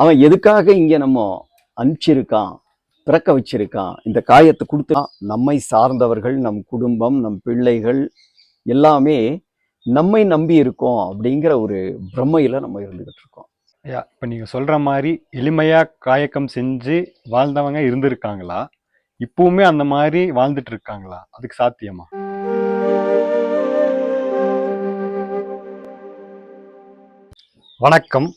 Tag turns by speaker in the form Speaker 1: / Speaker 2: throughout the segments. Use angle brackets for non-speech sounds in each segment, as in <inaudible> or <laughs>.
Speaker 1: அவன் எதுக்காக இங்கே நம்ம அனுப்பிச்சிருக்கான் பிறக்க வச்சிருக்கான் இந்த காயத்தை கொடுத்து நம்மை சார்ந்தவர்கள் நம் குடும்பம் நம் பிள்ளைகள் எல்லாமே நம்மை நம்பி இருக்கோம் அப்படிங்கிற ஒரு பிரம்மையில் நம்ம இருந்துகிட்டு இருக்கோம்.
Speaker 2: ஐயா இப்போ நீங்கள் சொல்கிற மாதிரி எளிமையாக காயக்கம் செஞ்சு வாழ்ந்தவங்க இருந்திருக்காங்களா? இப்பவுமே அந்த மாதிரி வாழ்ந்துட்டு இருக்காங்களா? அதுக்கு சாத்தியமா? வணக்கம்.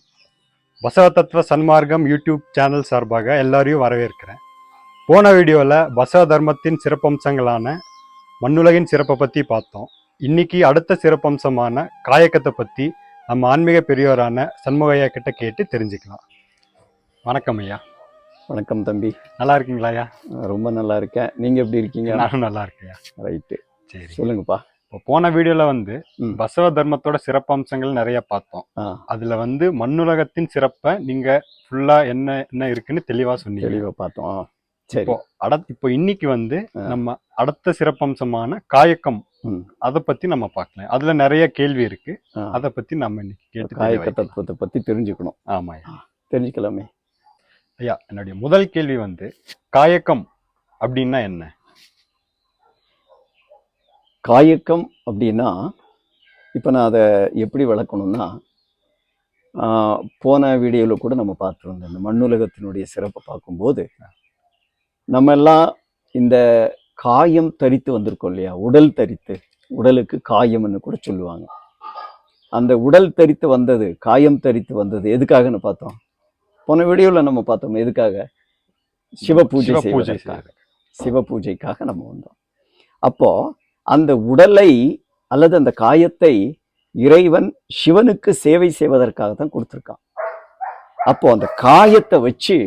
Speaker 2: பசவ தத்துவ சன்மார்க்கம் யூடியூப் சேனல் சார்பாக எல்லாரையும் வரவேற்கிறேன். போன வீடியோவில் பசவ தர்மத்தின் சிறப்பம்சங்களான மண்ணுலகின் சிறப்பை பற்றி பார்த்தோம். இன்னைக்கு அடுத்த சிறப்பம்சமான காயக்கத்தை பற்றி நம்ம ஆன்மீக பெரியோரான சண்முகையா கிட்ட கேட்டு தெரிஞ்சுக்கலாம். வணக்கம் ஐயா.
Speaker 1: வணக்கம் தம்பி.
Speaker 2: நல்லா இருக்கீங்களா ஐயா?
Speaker 1: ரொம்ப நல்லா இருக்கேன். நீங்க எப்படி இருக்கீங்க?
Speaker 2: நானும் நல்லா இருக்கேன்
Speaker 1: ரைட்டு
Speaker 2: சரி.
Speaker 1: சொல்லுங்கப்பா.
Speaker 2: போன வீடியோல வந்து. பசவ தர்மத்தோட சிறப்பம்சங்கள் நிறைய பார்த்தோம் அதுல வந்து மண்ணுலகத்தின் சிறப்பை நீங்க ஃபுல்லா என்ன என்ன இருக்குன்னு தெளிவா சொன்னீங்க
Speaker 1: தெளிவா பார்த்தோம்
Speaker 2: இப்போ அட இப்போ இன்னைக்கு வந்து. நம்ம அடுத்த சிறப்பம்சமான காயக்கம். அதை பத்தி நம்ம பார்க்கலாம் அதுல நிறைய கேள்வி இருக்கு. அதை பத்தி நம்ம இன்னைக்கு கேட்டு
Speaker 1: காயக்க. தத்துவத்தை பத்தி தெரிஞ்சுக்கணும்
Speaker 2: ஆமா.
Speaker 1: தெரிஞ்சுக்கலாமே
Speaker 2: ஐயா என்னுடைய முதல் கேள்வி வந்து காயக்கம் அப்படின்னா என்ன
Speaker 1: காயக்கம் அப்படின்னா இப்போ நான் அதை எப்படி விளக்கணும்னா போன வீடியோவில் கூட நம்ம பார்த்துருந்தோம். இந்த மண்ணுலகத்தினுடைய சிறப்பை பார்க்கும்போது நம்ம எல்லாம் இந்த காயம் தரித்து வந்திருக்கோம் இல்லையா? உடல் தரித்து. உடலுக்கு காயம்னு கூட சொல்லுவாங்க. அந்த உடல் தரித்து வந்தது காயம் தரித்து வந்தது எதுக்காகன்னு பார்த்தோம்? போன வீடியோவில் நம்ம பார்த்தோம் எதுக்காக? சிவ பூஜை
Speaker 2: சிவ
Speaker 1: பூஜைக்காக நம்ம வந்தோம். அப்போ அந்த உடலை அல்லது அந்த காயத்தை இறைவன் சிவனுக்கு சேவை செய்வதற்காக தான் கொடுத்துருக்கான். அப்போ அந்த காயத்தை வச்சு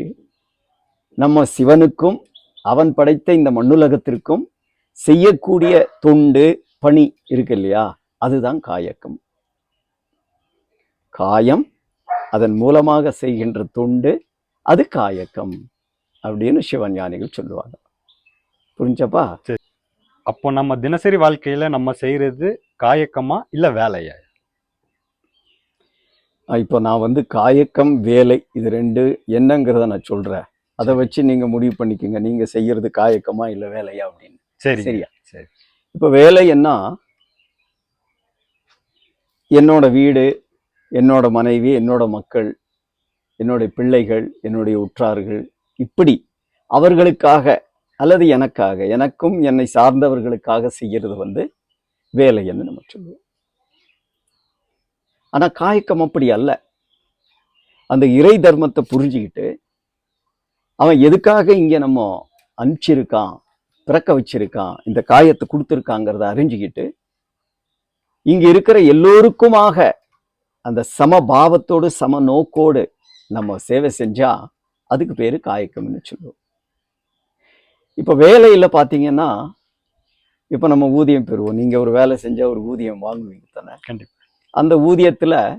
Speaker 1: நம்ம சிவனுக்கும் அவன் படைத்த இந்த மண்ணுலகத்திற்கும் செய்யக்கூடிய தொண்டு பணி இருக்கு இல்லையா? அதுதான் காயக்கம். காயம் அதன் மூலமாக செய்கின்ற தொண்டு அது காயக்கம் அப்படின்னு சிவஞானிகள் சொல்லுவாங்க. புரிஞ்சப்பா?
Speaker 2: அப்போ நம்ம தினசரி வாழ்க்கையில நம்ம செய்யறது காயக்கமா இல்ல வேலையா?
Speaker 1: இப்போ நான் வந்து காயக்கம் வேலை இது ரெண்டு என்னங்கிறத நான் சொல்றேன். அதை வச்சு நீங்க முடிவு பண்ணிக்கோங்க. நீங்க செய்யறது காயக்கமா இல்ல வேலையா அப்படின்னு.
Speaker 2: சரி.
Speaker 1: சரியா?
Speaker 2: சரி.
Speaker 1: இப்போ வேலை என்ன? என்னோட வீடு என்னோட மனைவி என்னோட மக்கள் என்னுடைய பிள்ளைகள் என்னுடைய உற்றார்கள் இப்படி அவர்களுக்காக அல்லது எனக்காக எனக்கும் என்னை சார்ந்தவர்களுக்காக செய்யறது வந்து வேலைன்னு நம்ம சொல்லுவோம். ஆனா காயக்கம் அப்படி அல்ல. அந்த இறை தர்மத்தை புரிஞ்சுக்கிட்டு அவன் எதுக்காக இங்க நம்ம அனுப்பிச்சிருக்கான் பிறக்க வச்சிருக்கான் இந்த காயத்தை கொடுத்துருக்காங்கிறத அறிஞ்சுக்கிட்டு இங்க இருக்கிற எல்லோருக்குமாக அந்த சம பாவத்தோடு சம நோக்கோடு நம்ம சேவை செஞ்சா அதுக்கு பேரு காயக்கம்னு சொல்லுவோம். இப்ப வேலையில பாத்தீங்கன்னா இப்ப நம்ம ஊதியம் பெறுவோம். நீங்க ஒரு வேலை செஞ்சா ஒரு ஊதியம் வாங்குவீங்க தானே?
Speaker 2: கண்டிப்பா.
Speaker 1: அந்த ஊதியத்துல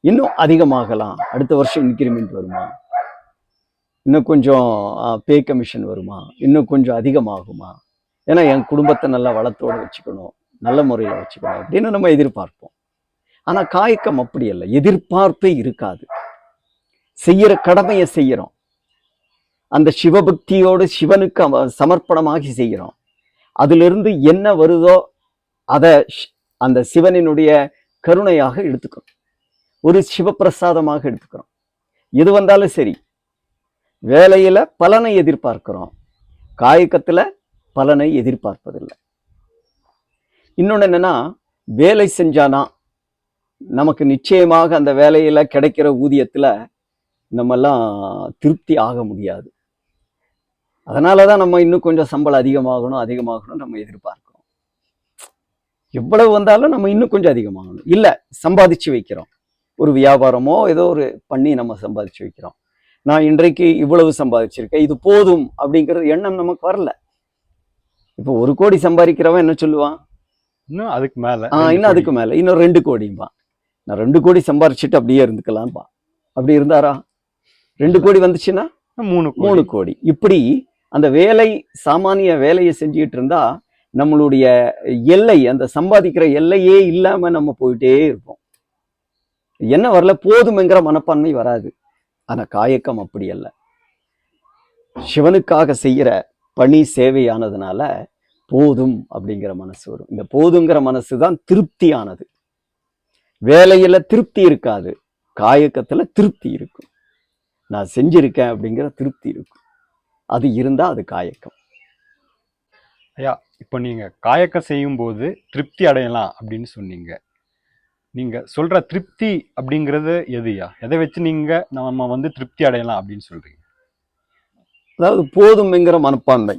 Speaker 1: இன்னும் அதிகமாகலாம். அடுத்த வருஷம் இன்க்ரிமெண்ட் வருமா? இன்னும் கொஞ்சம் பே கமிஷன் வருமா? இன்னும் கொஞ்சம் அதிகமாகுமா? ஏன்னா என் குடும்பத்தை நல்லா வளத்தோட வச்சுக்கணும். நல்ல முறையில் வச்சுக்கணும் அப்படின்னு நம்ம எதிர்பார்ப்போம். ஆனா காயக்கம் அப்படி அல்ல. எதிர்பார்ப்பே இருக்காது. செய்யற கடமையை செய்யறோம். அந்த சிவபக்தியோடு சிவனுக்கு அவ- சமர்ப்பணமாகி செய்கிறோம் அதிலிருந்து என்ன வருதோ அதை அந்த சிவனினுடைய கருணையாக எடுத்துக்கிறோம் ஒரு சிவப்பிரசாதமாக எடுத்துக்கிறோம். எது வந்தாலும் சரி வேலையில பலனை எதிர்பார்க்கிறோம். காயக்கத்தில் பலனை எதிர்பார்ப்பதில்லை. இன்னொன்று என்னன்னா வேலை செஞ்சானா நமக்கு நிச்சயமாக அந்த வேலையில கிடைக்கிற ஊதியத்துல நம்மெல்லாம் திருப்தி ஆக முடியாது. அதனால தான் நம்ம இன்னும் கொஞ்சம் சம்பளம் அதிகமாகணும் அதிகமாகணும் நம்ம எதிர்பார்க்கிறோம். எவ்வளவு வந்தாலும் நம்ம இன்னும் கொஞ்சம் அதிகமாகணும். இல்லை சம்பாதிச்சு வைக்கிறோம். ஒரு வியாபாரமோ ஏதோ ஒரு பண்ணி நம்ம சம்பாதிச்சு வைக்கிறோம். நான் இன்றைக்கு இவ்வளவு சம்பாதிச்சிருக்கேன் இது போதும் அப்படிங்கிறது எண்ணம் நமக்கு வரல. இப்போ ஒரு கோடி சம்பாதிக்கிறவன் என்ன சொல்லுவான்?
Speaker 2: இன்னும் அதுக்கு மேல.
Speaker 1: ஆ இன்னும் அதுக்கு மேல. இன்னும் ரெண்டு கோடிம்பா நான் ரெண்டு கோடி சம்பாரிச்சிட்டு அப்படியே இருந்துக்கலாம்பா அப்படி இருந்தாரா? ரெண்டு கோடி வந்துச்சுன்னா?
Speaker 2: மூணு
Speaker 1: மூணு கோடி. இப்படி அந்த வேலை சாமானிய வேலையை செஞ்சுக்கிட்டு இருந்தா நம்மளுடைய எல்லை அந்த சம்பாதிக்கிற எல்லையே இல்லாம நம்ம போயிட்டே இருப்போம். என்ன வரல? போதுமெங்கிற மனப்பான்மை வராது. ஆனா காயக்கம் அப்படி அல்ல. சிவனுக்காக செய்கிற பணி சேவையானதுனால போதும் அப்படிங்கிற மனசு வரும். இந்த போதுங்கிற மனசு தான் திருப்தியானது. வேலையில திருப்தி இருக்காது. காயக்கத்துல திருப்தி இருக்கும். நான் செஞ்சிருக்கேன் அப்படிங்கிற திருப்தி இருக்கும். அது இருந்தா அது காயக்கம்.
Speaker 2: இப்போ நீங்க காயக்கம் செய்யும் போது திருப்தி அடையலாம் அப்படின்னு சொன்னீங்க. நீங்க சொல்ற திருப்தி அப்படிங்கிறது எதுயா எதை வச்சு நீங்க நம்ம வந்து திருப்தி அடையலாம் அப்படின்னு சொல்றீங்க?
Speaker 1: அதாவது போதும்ங்கிற மனப்பான்மை.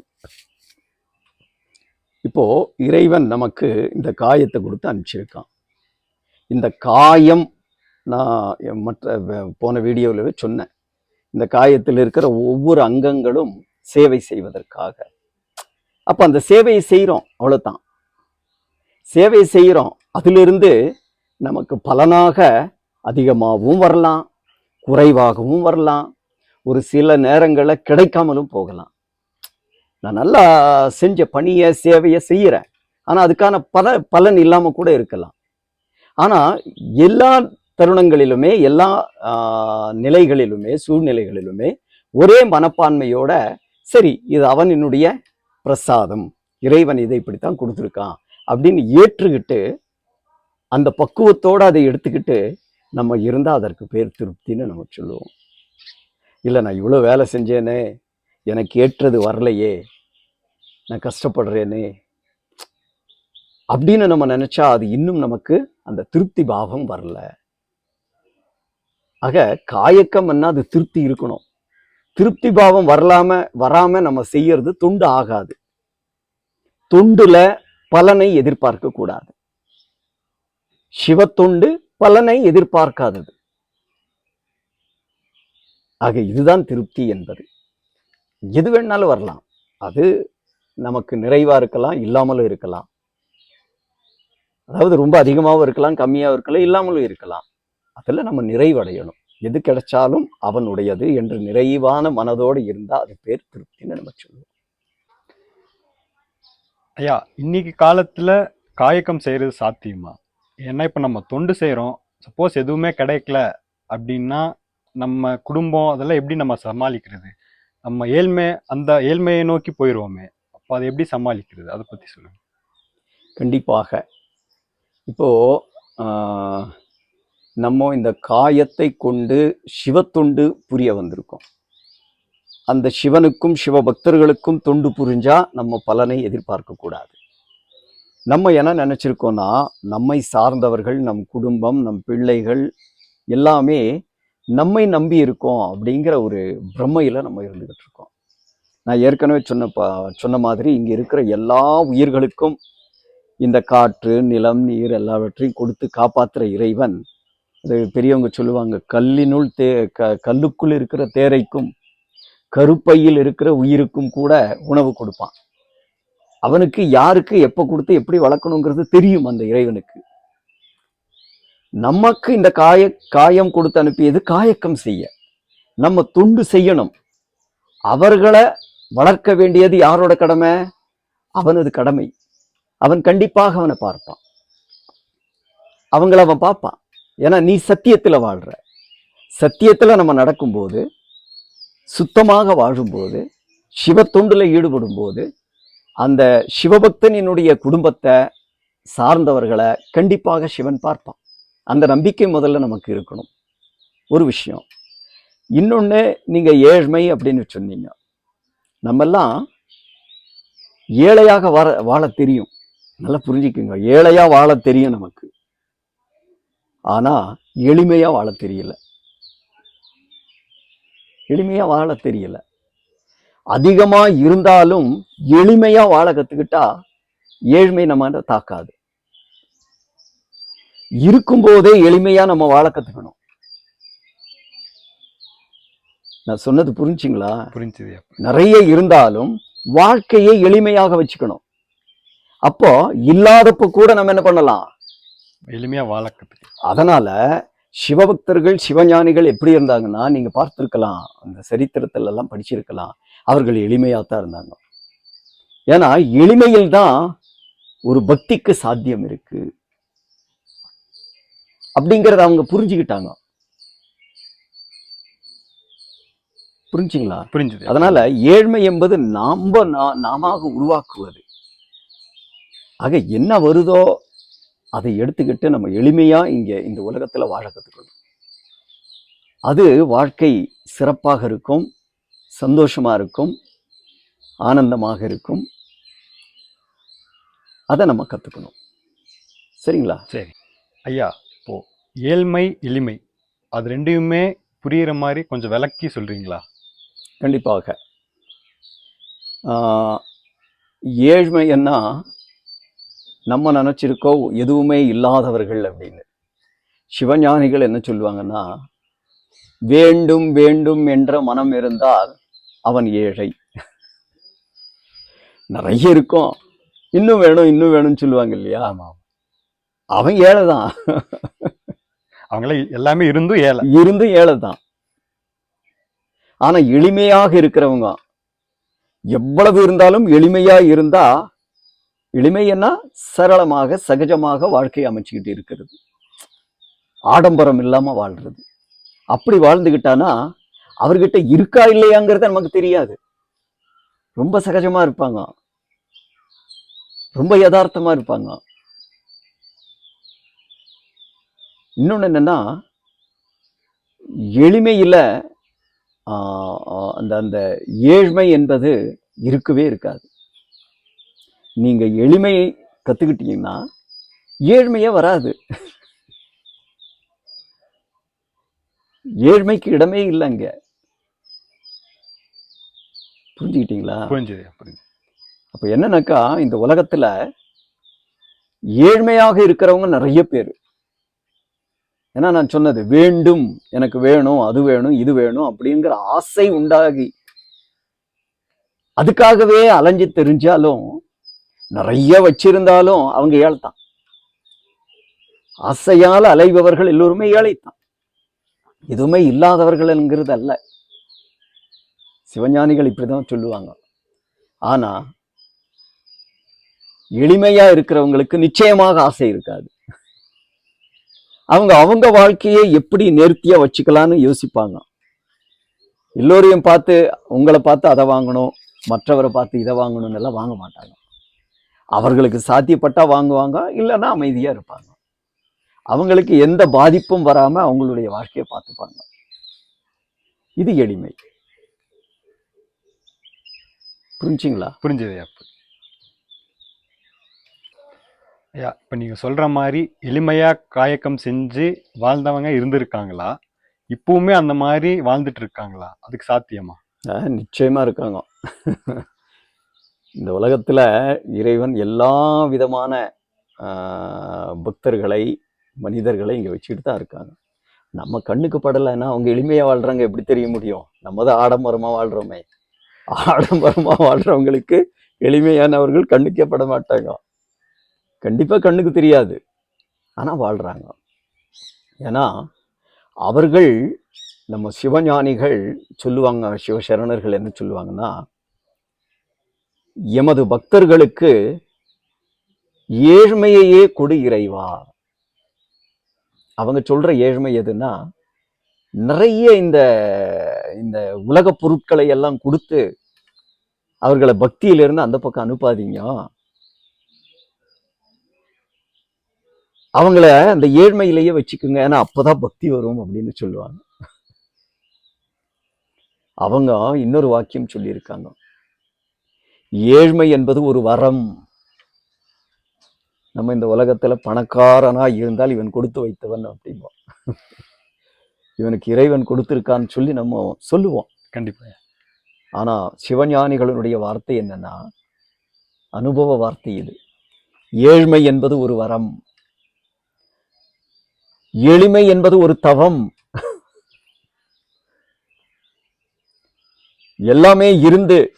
Speaker 1: இப்போ இறைவன் நமக்கு இந்த காயத்தை கொடுத்து அனுப்பிச்சிருக்கான். இந்த காயம் நான் மற்ற போன வீடியோவில் சொன்னேன். இந்த காயத்தில் இருக்கிற ஒவ்வொரு அங்கங்களும் சேவை செய்வதற்காக. அப்போ அந்த சேவையை செய்கிறோம் அவ்வளோதான் சேவை செய்கிறோம் அதிலிருந்து நமக்கு பலனாக அதிகமாகவும் வரலாம் குறைவாகவும் வரலாம் ஒரு சில நேரங்களில் கிடைக்காமலும் போகலாம். நான் நல்லா செஞ்ச பணியை சேவையை செய்கிறேன் ஆனால் அதுக்கான பல பலன் இல்லாமல் கூட இருக்கலாம். ஆனால் எல்லா தருணங்களிலுமே எல்லா நிலைகளிலுமே சூழ்நிலைகளிலுமே ஒரே மனப்பான்மையோட சரி இது அவன் என்னுடைய பிரசாதம். இறைவன் இதை இப்படித்தான் கொடுத்துருக்கான். அப்படின்னு ஏற்றுக்கிட்டு அந்த பக்குவத்தோடு அதை எடுத்துக்கிட்டு நம்ம இருந்தால் அதற்கு பேர் திருப்தின்னு நம்ம சொல்லுவோம். இல்லை நான் இவ்வளோ வேலை செஞ்சேனே எனக்கு ஏற்றது வரலையே நான் கஷ்டப்படுறேனே. அப்படின்னு நம்ம நினச்சா அது இன்னும் நமக்கு அந்த திருப்தி பாவம் வரல. ஆக காயக்கம்னா அது திருப்தி இருக்கணும். திருப்தி பாவம் வரலாம வராம நம்ம செய்யறது தொண்டு ஆகாது. தொண்டுல பலனை எதிர்பார்க்க கூடாது. சிவத்தொண்டு பலனை எதிர்பார்க்காதது. ஆக இதுதான் திருப்தி என்பது. எது வேணாலும் வரலாம். அது நமக்கு நிறைவா இருக்கலாம் இல்லாமலும் இருக்கலாம். அதாவது ரொம்ப அதிகமாகவும் இருக்கலாம் கம்மியாகவும் இருக்கலாம் இல்லாமலும் இருக்கலாம். அதில் நம்ம நிறைவடையணும். எது கிடைச்சாலும் அவனுடையது என்று நிறைவான மனதோடு இருந்தால் அது பேர் திருப்தின்னு நம்ம சொல்லுவோம்.
Speaker 2: ஐயா இன்னைக்கு காலத்துல காயக்கம் செய்யறது சாத்தியமா? ஏன்னா இப்ப நம்ம தொண்டு செய்றோம். சப்போஸ் எதுவுமே கிடைக்கல அப்படின்னா நம்ம குடும்பம் அதெல்லாம் எப்படி நம்ம சமாளிக்கிறது? நம்ம ஏழ்மை அந்த ஏழ்மையை நோக்கி போயிடுவோமே அப்போ அதை எப்படி சமாளிக்கிறது? அதை பத்தி சொல்லுங்க.
Speaker 1: கண்டிப்பாக. இப்போ ஆஹ், நம்ம இந்த காயத்தை கொண்டு சிவத்தொண்டு புரிய வந்திருக்கோம். அந்த சிவனுக்கும் சிவபக்தர்களுக்கும் தொண்டு புரிஞ்சால் நம்ம பலனை எதிர்பார்க்கக்கூடாது நம்ம என்ன நினச்சிருக்கோன்னா நம்மை சார்ந்தவர்கள் நம் குடும்பம் நம் பிள்ளைகள் எல்லாமே நம்மை நம்பி இருக்கோம் அப்படிங்கிற ஒரு பிரம்மையில் நம்ம இருந்துக்கிட்டு இருக்கோம். நான் ஏற்கனவே சொன்ன பா சொன்ன மாதிரி இங்கே இருக்கிற எல்லா உயிர்களுக்கும் இந்த காற்று நிலம் நீர் எல்லாவற்றையும் கொடுத்து காப்பாற்றுற இறைவன் பெரியவங்க சொல்லுவாங்க கல்லினுள் தே க கல்லுக்குள் இருக்கிற தேரைக்கும் கருப்பையில் இருக்கிற உயிருக்கும் கூட உணவு கொடுப்பான். அவனுக்கு யாருக்கு எப்போ கொடுத்து எப்படி வளர்க்கணுங்கிறது தெரியும் அந்த இறைவனுக்கு. நமக்கு இந்த காய காயம் கொடுத்து அனுப்பியது காயக்கம் செய்ய. நம்ம தொண்டு செய்யணும். அவர்களை வளர்க்க வேண்டியது யாரோட கடமை? அவனது கடமை. அவன் கண்டிப்பாக அவனை பார்ப்பான். அவங்கள அவன் பார்ப்பான். ஏன்னா நீ சத்தியத்தில் வாழ்கிற சத்தியத்தில் நம்ம நடக்கும்போது சுத்தமாக வாழும்போது சிவ ஈடுபடும் போது அந்த சிவபக்தனினுடைய குடும்பத்தை சார்ந்தவர்களை கண்டிப்பாக சிவன் பார்ப்பான். அந்த நம்பிக்கை முதல்ல நமக்கு இருக்கணும். ஒரு விஷயம். இன்னொன்று நீங்கள் ஏழ்மை அப்படின்னு சொன்னீங்க. நம்மெல்லாம் ஏழையாக வாழ வாழ தெரியும். நல்லா புரிஞ்சுக்குங்க. ஏழையாக வாழ தெரியும் நமக்கு. ஆனா எளிமையா வாழ தெரியல. எளிமையா வாழ தெரியல. அதிகமா இருந்தாலும் எளிமையா வாழ கத்துக்கிட்டா ஏழ்மை நம்ம தாக்காது. இருக்கும்போதே எளிமையா நம்ம வாழ கத்துக்கணும். நான் சொன்னது புரிஞ்சுங்களா?
Speaker 2: புரிஞ்சுது.
Speaker 1: நிறைய இருந்தாலும் வாழ்க்கையை எளிமையாக வச்சுக்கணும். அப்போ இல்லாதப்ப கூட நம்ம என்ன பண்ணலாம்?
Speaker 2: எளிமையா வாழ
Speaker 1: அதனால சிவபக்தர்கள் சிவஞானிகள் எப்படி இருந்தாங்கன்னா நீங்க பார்த்திருக்கலாம் அந்த சரித்திரத்துல எல்லாம் படிச்சிருக்கலாம் அவர்கள் எளிமையா தான் இருந்தாங்க. ஏன்னா எளிமையில் தான் ஒரு பக்திக்கு சாத்தியம் இருக்கு. அப்படிங்கறத அவங்க புரிஞ்சுக்கிட்டாங்க. புரிஞ்சுங்களா?
Speaker 2: புரிஞ்சுது.
Speaker 1: அதனால ஏழ்மை என்பது நாம நா- நாம உருவாக்குவது. ஆக என்ன வருதோ அதை எடுத்துக்கிட்டு நம்ம எளிமையா இங்க இந்த உலகத்துல வாழ கத்துக்கணும். அது வாழ்க்கை சிறப்பாக இருக்கும் சந்தோஷமா இருக்கும் ஆனந்தமாக இருக்கும். அதை நம்ம கத்துக்கணும். சரிங்களா?
Speaker 2: சரி. ஐயா இப்போ ஏழ்மை எளிமை அது ரெண்டையுமே புரியுற மாதிரி கொஞ்சம் விளக்கி சொல்றீங்களா?
Speaker 1: கண்டிப்பாக. ஏழ்மைன்னா நம்ம நினச்சிருக்கோ எதுவுமே இல்லாதவர்கள் அப்படின்னு. சிவஞானிகள் என்ன சொல்லுவாங்கன்னா வேண்டும் வேண்டும் என்ற மனம் இருந்தால் அவன் ஏழை. நிறைய இருக்கும். இன்னும் வேணும் இன்னும் வேணும்னு சொல்லுவாங்க இல்லையா?
Speaker 2: ஆமா.
Speaker 1: அவன் ஏழை தான்
Speaker 2: அவங்கள எல்லாமே இருந்தும் ஏழை.
Speaker 1: இருந்தும் ஏழை தான் ஆனா எளிமையாக இருக்கிறவங்க எவ்வளவு இருந்தாலும் எளிமையா இருந்தா எளிமையன்னா சரளமாக சகஜமாக வாழ்க்கையை அமைச்சுக்கிட்டு இருக்கிறது. ஆடம்பரம் இல்லாம வாழ்றது. அப்படி வாழ்ந்துக்கிட்டானா அவர்கிட்ட இருக்கா இல்லையாங்கிறது நமக்கு தெரியாது. ரொம்ப சகஜமா இருப்பாங்க. ரொம்ப யதார்த்தமா இருப்பாங்க. இன்னொன்று என்னன்னா எளிமையில் அந்த அந்த ஏழ்மை என்பது இருக்கவே இருக்காது. நீங்கள் எளிமையை கற்றுக்கிட்டீங்கன்னா ஏழ்மையே வராது. ஏழ்மைக்கு இடமே இல்லைங்க. புரிஞ்சுக்கிட்டீங்களா?
Speaker 2: புரிஞ்சு
Speaker 1: அப்போ என்னன்னாக்கா இந்த உலகத்துல ஏழ்மையாக இருக்கிறவங்க நிறைய பேர். ஏன்னா நான் சொன்னது வேண்டும் எனக்கு வேணும் அது வேணும் இது வேணும் அப்படிங்கிற ஆசை உண்டாகி அதுக்காகவே அலைஞ்சு தெரிஞ்சாலும் நிறைய வச்சிருந்தாலும் அவங்க ஏழைத்தான். ஆசையால் அலைபவர்கள் எல்லோருமே ஏழைத்தான். எதுவுமே இல்லாதவர்கள்ங்கிறது அல்ல சிவஞானிகள் இப்படிதான் சொல்லுவாங்க. ஆனா எளிமையா இருக்கிறவங்களுக்கு நிச்சயமாக ஆசை இருக்காது. அவங்க அவங்க வாழ்க்கையை எப்படி நேர்த்தியா வச்சுக்கலான்னு யோசிப்பாங்க. எல்லோரையும் பார்த்து உங்களை பார்த்து அதை வாங்கணும் மற்றவரை பார்த்து இதை வாங்கணும்னு எல்லாம் வாங்க மாட்டாங்க. அவர்களுக்கு சாத்தியப்பட்டா வாங்குவாங்க இல்லைன்னா அமைதியா இருப்பாங்க. அவங்களுக்கு எந்த பாதிப்பும் வராம அவங்களுடைய வாழ்க்கையை பார்த்துப்பாங்க. இது எளிமை. புரிஞ்சுங்களா?
Speaker 2: புரிஞ்சுது ஐயா. ஐயா இப்போ நீங்கள் சொல்கிற மாதிரி எளிமையாக காயக்கம் செஞ்சு வாழ்ந்தவங்க இருந்திருக்காங்களா? இப்பவுமே அந்த மாதிரி வாழ்ந்துட்டு இருக்காங்களா? அதுக்கு சாத்தியமா?
Speaker 1: ஆஹ் நிச்சயமா இருக்காங்க. இந்த உலகத்தில் இறைவன் எல்லா விதமான பக்தர்களை மனிதர்களை இங்கே வச்சுக்கிட்டு தான் இருக்காங்க. நம்ம கண்ணுக்கு படலைன்னா அவங்க எளிமையாக வாழ்கிறாங்க எப்படி தெரிய முடியும்? நம்ம தான் ஆடம்பரமாக வாழ்கிறோமே ஆடம்பரமாக வாழ்கிறவங்களுக்கு எளிமையானவர்கள் கண்ணுக்கே பட மாட்டாங்க கண்டிப்பாக கண்ணுக்கு தெரியாது. ஆனால் வாழ்கிறாங்க ஏன்னா அவர்கள் நம்ம சிவஞானிகள் சொல்லுவாங்க சிவசரணர்கள் என்ன சொல்லுவாங்கன்னா எமது பக்தர்களுக்கு ஏழ்மையையே கொடு இறைவா. அவங்க சொல்ற ஏழ்மை எதுன்னா நிறைய இந்த இந்த உலக பொருட்களை எல்லாம் கொடுத்து அவர்களை பக்தியிலிருந்து அந்த பக்கம் அனுப்பாதீங்க. அவங்கள அந்த ஏழ்மையிலேயே வச்சுக்கோங்க. ஏன்னா அப்போதான் பக்தி வரும் அப்படின்னு சொல்லுவாங்க. அவங்க இன்னொரு வாக்கியம் சொல்லியிருக்காங்க. ஏழ்மை என்பது ஒரு வரம். நம்ம இந்த உலகத்துல பணக்காரனா இருந்தால் இவன் கொடுத்து வைத்தவன் அப்படிம்போம். இவனுக்கு இறைவன் கொடுத்திருக்கான்னு சொல்லி நம்ம சொல்லுவோம்.
Speaker 2: கண்டிப்பா.
Speaker 1: ஆனா சிவஞானிகளுடைய வார்த்தை என்னன்னா அனுபவ வார்த்தை இது. ஏழ்மை என்பது ஒரு வரம். எளிமை என்பது ஒரு தவம். எல்லாமே இருந்து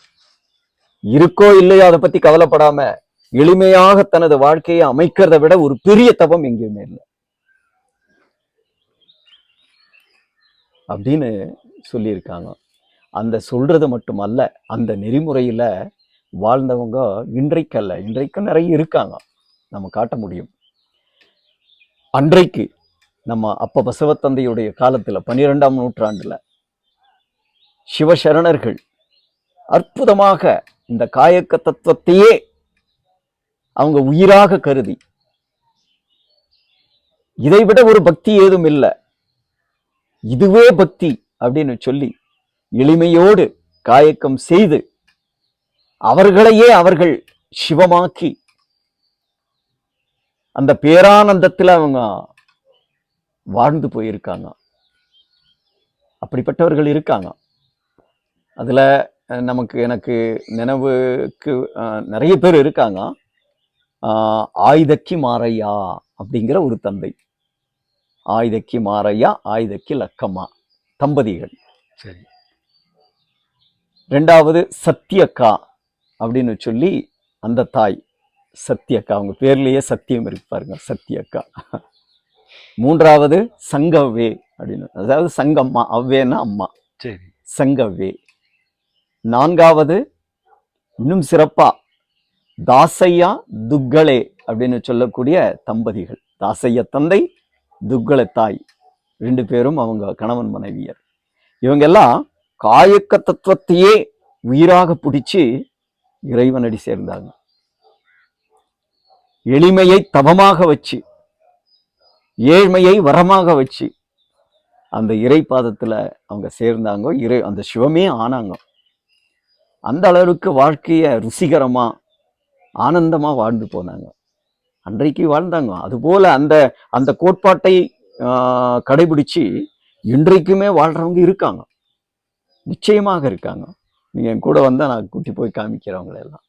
Speaker 1: இருக்கோ இல்லையோ அதை பத்தி கவலைப்படாம எளிமையாக தனது வாழ்க்கையை அமைக்கிறத விட ஒரு பெரிய தவம் எங்கேயுமே இல்லை. அப்படின்னு சொல்லியிருக்காங்க. அந்த சொல்றது மட்டுமல்ல அந்த நெறிமுறையில வாழ்ந்தவங்க இன்றைக்கல்ல இன்றைக்கும் நிறைய இருக்காங்க. நம்ம காட்ட முடியும். அன்றைக்கு நம்ம அப்ப பசவத்தந்தையுடைய காலத்துல பன்னிரெண்டாம் நூற்றாண்டுல சிவசரணர்கள் அற்புதமாக இந்த காயக்க தத்துவத்தையே அவங்க உயிராக கருதி. இதைவிட ஒரு பக்தி ஏதும் இல்லை. இதுவே பக்தி அப்படின்னு சொல்லி எளிமையோடு காயக்கம் செய்து அவர்களையே அவர்கள் சிவமாக்கி அந்த பேரானந்தத்தில் அவங்க வாழ்ந்து போயிருக்காங்க. அப்படிப்பட்டவர்கள் இருக்காங்க. அதுல நமக்கு எனக்கு நினைவுக்கு நிறைய பேர் இருக்காங்க. ஆயுதக்கி மாரையா அப்படிங்கிற ஒரு தந்தை. ஆயுதக்கி மாரையா ஆயுதக்கி லக்கம்மா தம்பதிகள்.
Speaker 2: சரி.
Speaker 1: ரெண்டாவது சத்தியக்கா அப்படின்னு சொல்லி அந்த தாய் சத்தியக்கா அவங்க பேர்லயே சத்தியம் இருக்கு பாருங்க சத்தியக்கா மூன்றாவது சங்கவ்வே அப்படின்னு. அதாவது சங்கம்மா அவ்வேன்னா அம்மா.
Speaker 2: சரி.
Speaker 1: சங்கவ்வே நான்காவது இன்னும் சிறப்பா தாசையா துக்களே அப்படின்னு சொல்லக்கூடிய தம்பதிகள். தாசைய தந்தை துக்கள தாய். ரெண்டு பேரும் அவங்க கணவன் மனைவியர். இவங்கெல்லாம் காயக்க தத்துவத்தையே உயிராக பிடிச்சி இறைவனடி சேர்ந்தாங்க. எளிமையை தவமாக வச்சு ஏழ்மையை வரமாக வச்சு அந்த இறை பாதத்தில் அவங்க சேர்ந்தாங்க இறை அந்த சிவமே ஆனாங்க. அந்த அளவுக்கு வாழ்க்கைய ருசிகரமா ஆனந்தமா வாழ்ந்து போனாங்க. அன்றைக்கு வாழ்ந்தாங்க. அதுபோல அந்த அந்த கோட்பாட்டை கடைபிடிச்சு இன்றைக்குமே வாழ்றவங்க இருக்காங்க. நிச்சயமாக இருக்காங்க. நீங்க என் கூட வந்தா நான் கூட்டி போய் காமிக்கிறவங்களை எல்லாம்.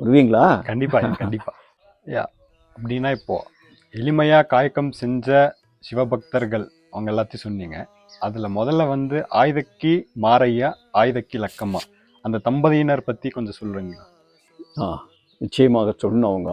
Speaker 1: வருவீங்களா?
Speaker 2: கண்டிப்பா <laughs> கண்டிப்பா. யா அப்படின்னா இப்போ எளிமையா காயக்கம் செஞ்ச சிவபக்தர்கள் அவங்க எல்லாத்தையும் சொன்னீங்க. அதுல முதல்ல வந்து ஆயுதக்கி மாரையா ஆயுதக்கி லக்கம்மா? அந்த தம்பதியினர் பற்றி கொஞ்சம் சொல்கிறீங்களா
Speaker 1: ஆ, நிச்சயமாக சொன்னவங்க